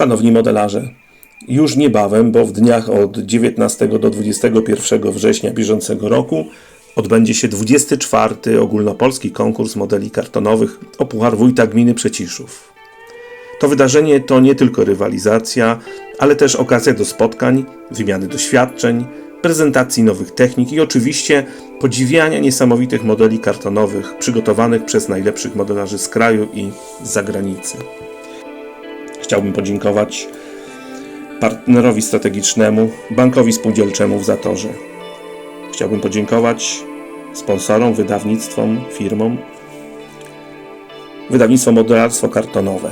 Szanowni modelarze, już niebawem, bo w dniach od 19 do 21 września bieżącego roku odbędzie się 24. ogólnopolski konkurs modeli kartonowych o Puchar Wójta Gminy Przeciszów. To wydarzenie to nie tylko rywalizacja, ale też okazja do spotkań, wymiany doświadczeń, prezentacji nowych technik i oczywiście podziwiania niesamowitych modeli kartonowych przygotowanych przez najlepszych modelarzy z kraju i z zagranicy. Chciałbym podziękować partnerowi strategicznemu, bankowi spółdzielczemu w Zatorze. Chciałbym podziękować sponsorom, wydawnictwom, firmom. Wydawnictwo Modelarstwo Kartonowe.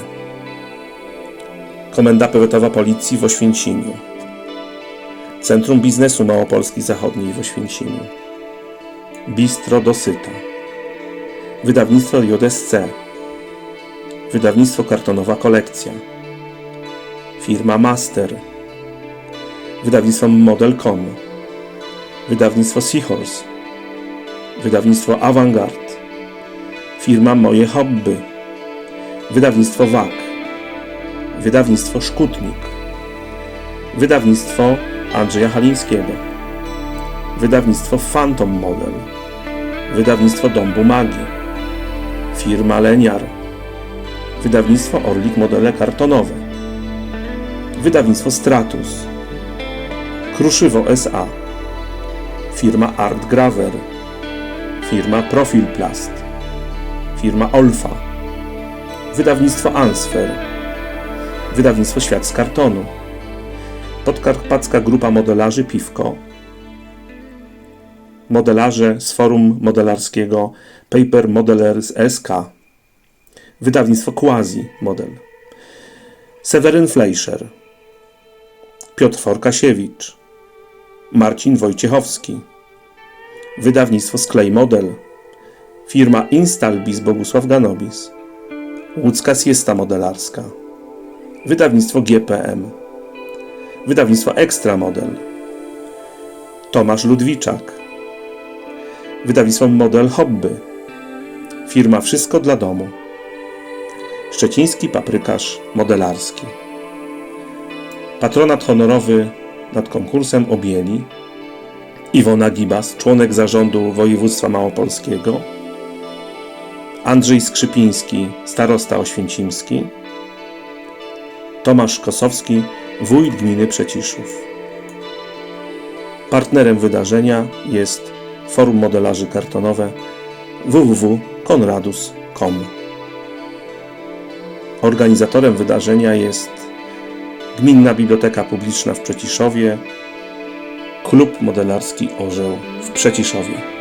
Komenda Powiatowa Policji w Oświęcimiu. Centrum Biznesu Małopolski Zachodniej w Oświęcimiu. Bistro Dosyta. Wydawnictwo JSC. Wydawnictwo Kartonowa Kolekcja. Firma Master. Wydawnictwo Model.com. Wydawnictwo Seahorse. Wydawnictwo Avantgard. Firma Moje Hobby. Wydawnictwo WAK. Wydawnictwo Szkutnik. Wydawnictwo Andrzeja Halińskiego. Wydawnictwo Phantom Model. Wydawnictwo Dom Bumagi. Firma Leniar. Wydawnictwo Orlik Modele Kartonowe. Wydawnictwo Stratus. Kruszywo S.A. Firma Art Graver. Firma Profil Plast. Firma Olfa. Wydawnictwo Ansfer. Wydawnictwo Świat z Kartonu. Podkarpacka Grupa Modelarzy Piwko. Modelarze z Forum Modelarskiego Paper Modelers SK. Wydawnictwo Quasi Model. Seweryn Fleischer. Piotr Forkasiewicz. Marcin Wojciechowski. Wydawnictwo Sklej Model. Firma Instalbis Bogusław Ganobis. Łódzka Siesta Modelarska. Wydawnictwo GPM. Wydawnictwo Ekstra Model. Tomasz Ludwiczak. Wydawnictwo Model Hobby. Firma Wszystko dla domu. Szczeciński paprykarz modelarski. Patronat honorowy nad konkursem objęli Iwona Gibas, członek zarządu województwa małopolskiego, Andrzej Skrzypiński, starosta oświęcimski, Tomasz Kosowski, wójt gminy Przeciszów. Partnerem wydarzenia jest Forum Modelarzy Kartonowe www.konradus.com. Organizatorem wydarzenia jest Gminna Biblioteka Publiczna w Przeciszowie, Klub Modelarski Orzeł w Przeciszowie.